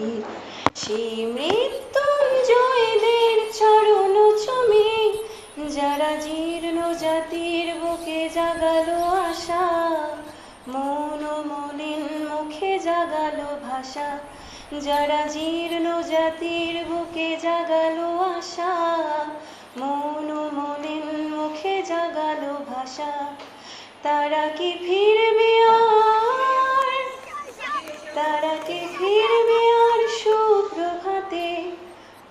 কবির সেই মৃত্যুঞ্জয়দের চরণ চুমে, যারা জীর্ণ জাতির বুকে জাগালো আশা, মন মলিন মুখে জাগালো ভাষা, যারা জীর্ণ জাতির বুকে জাগালো আশা, মন মলিন মুখে জাগালো ভাষা, তারা কি ফিরবে আর? তারা কি ফিরবে